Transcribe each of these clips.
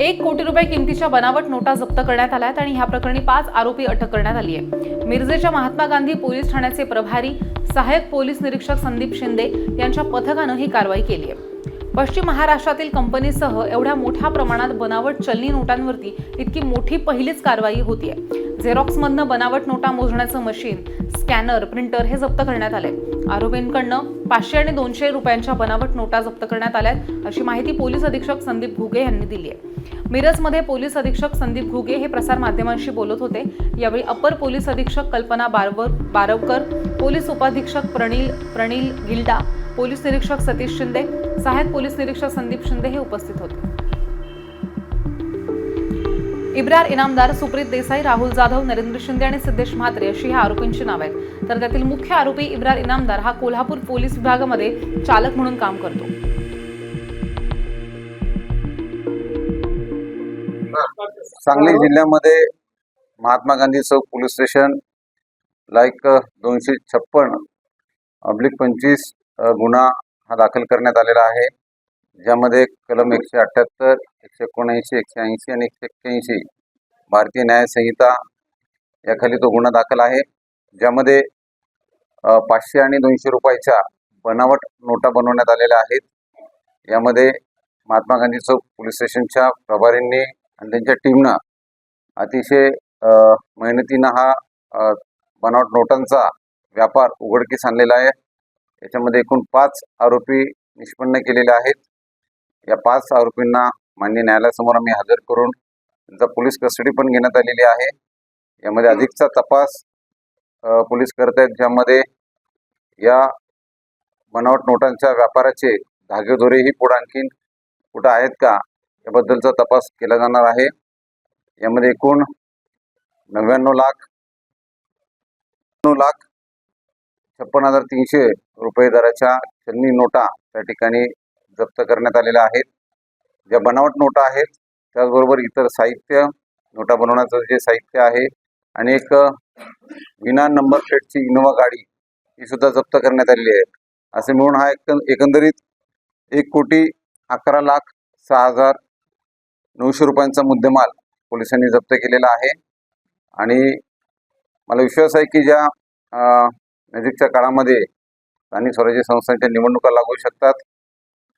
एक कोटी रुपये किमतीच्या बनावट नोटा जप्त करण्यात आल्या आहेत आणि ह्या प्रकरणी पाच आरोपी अटक करण्यात आली आहे मिरजेच्या महात्मा गांधी पोलीस ठाण्याचे प्रभारी सहाय्यक पोलीस निरीक्षक संदीप शिंदे यांच्या पथकानं ही कारवाई केली आहे. पश्चिम महाराष्ट्रातील कंपनीसह एवढ्या मोठ्या प्रमाणात बनावट चलनी नोटांवरती इतकी मोठी पहिलीच कारवाई होतीये. झेरॉक्समधनं बनावट नोटा मोजण्याचं मशीन स्कॅनर प्रिंटर हे जप्त करण्यात आले आरोपींकडनं पाचशे आणि दोनशे रुपयांच्या बनावट नोटा जप्त करण्यात आल्यात अशी माहिती पोलीस अधीक्षक संदीप घुगे यांनी दिली आहे. मिरजमध्ये पोलीस अधीक्षक संदीप घुगे हे प्रसार माध्यमांशी बोलत होते. यावेळी अपर पोलीस अधीक्षक कल्पना बारवर बारवकर पोलीस उपाधीक्षक प्रणील प्रणील गिल्डा पोलीस निरीक्षक सतीश शिंदे सहाय्यक पोलीस निरीक्षक संदीप शिंदे हे उपस्थित होते. इब्रार इनामदार सुप्रीत देसाई राहुल जाधव नरेंद्र शिंदे आणि सिद्धेश म्हात्रे अशी ह्या आरोपींची नाव आहेत. तर त्यातील मुख्य आरोपी इब्रार इनामदार हा कोल्हापूर पोलीस विभागामध्ये चालक म्हणून काम करतो. सांगली जिल्ह्यामध्ये महात्मा गांधी चौक पोलीस स्टेशन लाईक दोनशे छप्पन अब्लिक पंचवीस गुन्हा हा दाखल करण्यात आलेला आहे. ज्यामध्ये कलम एकशे अठ्ठ्याहत्तर एकशे एकोणऐंशी एकशे ऐंशी आणि एकशे एक्क्याऐंशी भारतीय न्यायसंहिता याखाली तो गुन्हा दाखल आहे. ज्यामध्ये पाचशे आणि दोनशे रुपयाच्या बनावट नोटा बनवण्यात आलेल्या आहेत. यामध्ये महात्मा गांधी चौक पोलीस स्टेशनच्या प्रभारींनी आणि त्यांच्या टीमनं अतिशय मेहनतीनं हा बनावट नोटांचा व्यापार उघडकीस आणलेला आहे. याच्यामध्ये एकूण पाच आरोपी निष्पन्न केलेले आहेत. या पाच आरोपींना मान्य न्यायालयासमोर आम्ही हजर करून त्यांचा पोलीस कस्टडी पण घेण्यात आलेली आहे. यामध्ये अधिकचा तपास पोलीस करत आहेत ज्यामध्ये या बनावट नोटांच्या व्यापाराचे धागेदोरेही पुढे आणखीन कुठं आहेत का याबद्दलचा तपास केला जाणार आहे. यामध्ये एकूण नव्याण्णव लाख नऊ लाख छप्पन हजार तीनशे रुपये दराच्या चलनी नोटा त्या ठिकाणी जप्त करण्यात आलेल्या आहेत. ज्या बनावट नोटा आहेत त्याचबरोबर इतर साहित्य नोटा बनवण्याचं जे साहित्य आहे आणि एक विना नंबर प्लेटची इनोवा गाडी ही सुद्धा जप्त करण्यात आलेली आहे. असे मिळून हा एक एकंदरीत एक कोटी अकरा लाख सहा हजार नऊशे रुपयांचा मुद्देमाल पोलिसांनी जप्त केलेला आहे. आणि मला विश्वास आहे की ज्या नजीकच्या काळामध्ये स्थानिक स्वराज्य संस्थांच्या निवडणुका लागू शकतात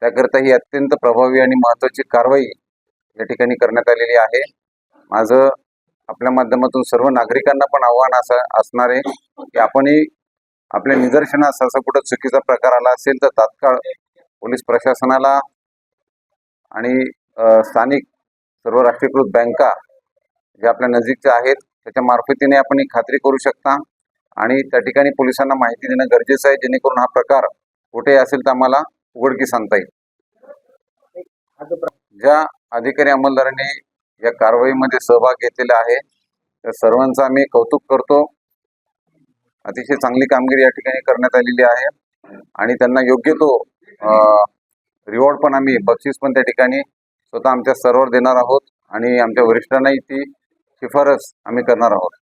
त्याकरिता ही अत्यंत प्रभावी आणि महत्त्वाची कारवाई या ठिकाणी करण्यात आलेली आहे. माझं आपल्या माध्यमातून सर्व नागरिकांना पण आव्हान असं असणार आहे की आपणही आपल्या निदर्शनास असा कुठं चुकीचा प्रकार आला असेल तर तात्काळ पोलीस प्रशासनाला आणि स्थानिक सर्व राष्ट्रीयकृत बँका ज्या आपल्या नजीकच्या आहेत त्याच्या मार्फतीने आपण ही खात्री करू शकता आणि त्या ठिकाणी पोलिसांना माहिती देणं गरजेचं आहे जेणेकरून हा प्रकार कुठे असेल तर आम्हाला उघडकीस आणता येईल. ज्या अधिकारी अंमलदारांनी या कारवाईमध्ये सहभाग घेतलेला आहे त्या सर्वांचं आम्ही कौतुक करतो. अतिशय चांगली कामगिरी या ठिकाणी करण्यात आलेली आहे आणि त्यांना योग्य तो रिवॉर्ड पण आम्ही बक्षीस पण त्या ठिकाणी स्वतः आमच्या सर्वर देणार आहोत आणि आमच्या वरिष्ठांनाही ती शिफारस आम्ही करणार आहोत.